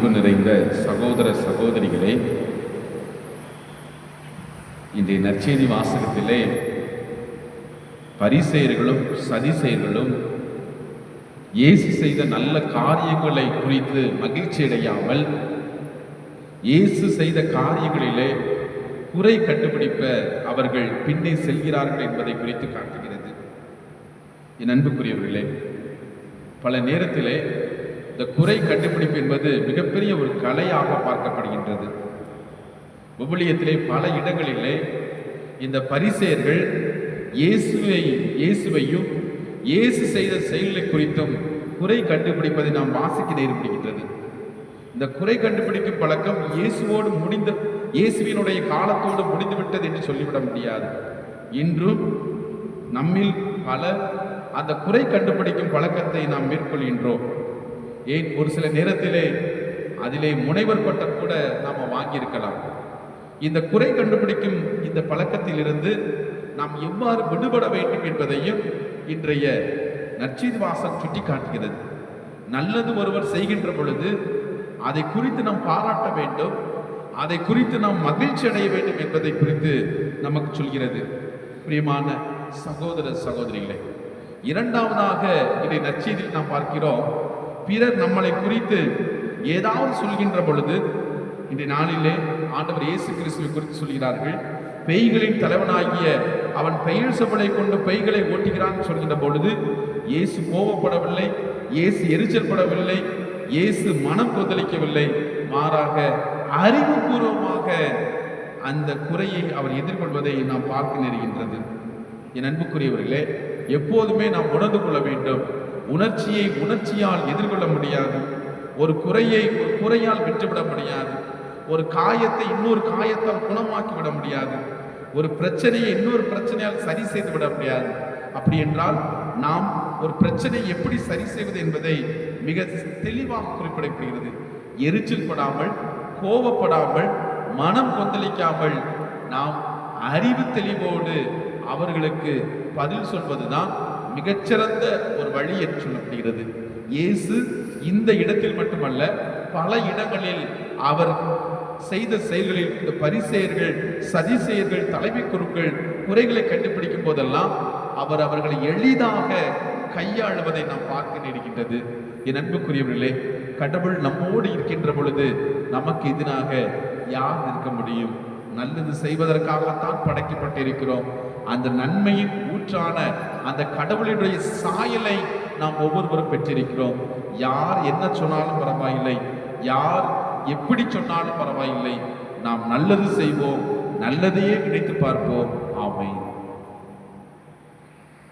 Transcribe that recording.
அன்பு நிறைந்த சகோதர சகோதரிகளே இன்றைய நற்செய்தி வாசகத்திலே பரிசெயர்களும் சதிசெயர்களும் இயேசு செய்த நல்ல காரியங்களை குறித்து மகிழ்ச்சி அடையாமல் இயேசு செய்த காரியங்களிலே குறை கண்டுபிடிப்ப அவர்கள் பின்னே செல்கிறார்கள் என்பதை குறித்து காட்டுகிறது. என் அன்புக்குரியவர்களே பல நேரத்திலே இந்த குறை கண்டுபிடிப்பு என்பது மிகப்பெரிய ஒரு கலையாக பார்க்கப்படுகின்றது. விவிலியத்திலே பல இடங்களிலே இந்த பரிசெயர்கள் இயேசுவை இயேசுவையும் இயேசு செய்த செயல்களை குறித்தும் குறை கண்டுபிடிப்பதை நாம் வாசிக்க நேரிடுகின்றது இந்த குறை கண்டுபிடிக்கும் பழக்கம் இயேசுவோடு முடிந்த இயேசுவினுடைய காலத்தோடு முடிந்துவிட்டது என்று சொல்லிவிட முடியாது. இன்றும் நம்மில் பல அந்த குறை கண்டுபிடிக்கும் பழக்கத்தை நாம் மேற்கொள்கின்றோம். ஏன் ஒரு சில நேரத்திலே அதிலே முனைவர் பட்டம் கூட நாம் வாங்கியிருக்கலாம். இந்த குறை கண்டுபிடிக்கும் இந்த பழக்கத்திலிருந்து நாம் எவ்வாறு விடுபட வேண்டும் என்பதையும் இன்றைய நற்செய்தி வாசம் சுட்டி காட்டுகிறது நல்லது ஒருவர் செய்கின்ற பொழுது அதை குறித்து நாம் பாராட்ட வேண்டும் அதை குறித்து நாம் மகிழ்ச்சி அடைய வேண்டும் என்பதை குறித்து நமக்கு சொல்கிறது. பிரியமான சகோதர சகோதரிகளை இரண்டாவதாக இதை நற்செய்தியில் நாம் பார்க்கிறோம் பிறர் நம்மளை குறித்து ஏதாவது சொல்கின்ற பொழுது இன்றைய நாளிலே ஆண்டவர் இயேசு கிறிஸ்துவை குறித்து சொல்கிறார்கள் பெய்களின் தலைவனாகிய அவன் பெயர் சபலை கொண்டு பெய்களை ஓட்டுகிறான் சொல்கின்ற பொழுது இயேசு கோபப்படவில்லை இயேசு எரிச்சல் படவில்லை இயேசு மனம் கொந்தளிக்கவில்லை. மாறாக அறிவுபூர்வமாக அந்த குறையை அவர் எதிர்கொள்வதை நாம் பார்க்க நேருகின்றது. என் அன்புக்குரியவர்களே எப்போதுமே நாம் உணர்ந்து கொள்ள வேண்டும் உணர்ச்சியை உணர்ச்சியால் எதிர்கொள்ள முடியாது. ஒரு குறையை ஒரு குறையால் விட்டுவிட முடியாது. ஒரு காயத்தை இன்னொரு காயத்தால் குணமாக்கி விட முடியாது. ஒரு பிரச்சனையை இன்னொரு பிரச்சனையால் சரி செய்து விட முடியாது. அப்படி என்றால் நாம் ஒரு பிரச்சனையை எப்படி சரி செய்வது என்பதை மிக தெளிவாக குறிப்பிடப்படுகிறது. எரிச்சல் படாமல் கோபப்படாமல் மனம் கொந்தளிக்காமல் நாம் அறிவு தெளிவோடு அவர்களுக்கு பதில் சொல்வதுதான் மிகச்சிறந்த ஒரு வழி என்று சொல்லப்படுகிறது. இயேசு இந்த இடத்தில் மட்டுமல்ல பல இடங்களில் அவர் செய்த செயல்களில் இந்த பரிசெயர்கள் சதிசெயர்கள் தலைமை குருக்கள் குறைகளை கண்டுபிடிக்கும் போதெல்லாம் அவர் அவர்களை எளிதாக கையாளுவதை நாம் பார்க்க நேருகின்றது. என் அன்புக்குரியவர்களே கடவுள் நம்மோடு இருக்கின்ற பொழுது நமக்கு எதிராக யார் நிற்க முடியும்? நல்லது செய்வதற்காகத்தான் படைக்கப்பட்டிருக்கிறோம். அந்த நன்மையின் ஊற்றான அந்த கடவுளினுடைய சாயலை நாம் ஒவ்வொருவரும் பெற்றிருக்கிறோம். யார் என்ன சொன்னாலும் பரவாயில்லை. யார் எப்படி சொன்னாலும் பரவாயில்லை. நாம் நல்லது செய்வோம். நல்லதையே நினைத்து பார்ப்போம்.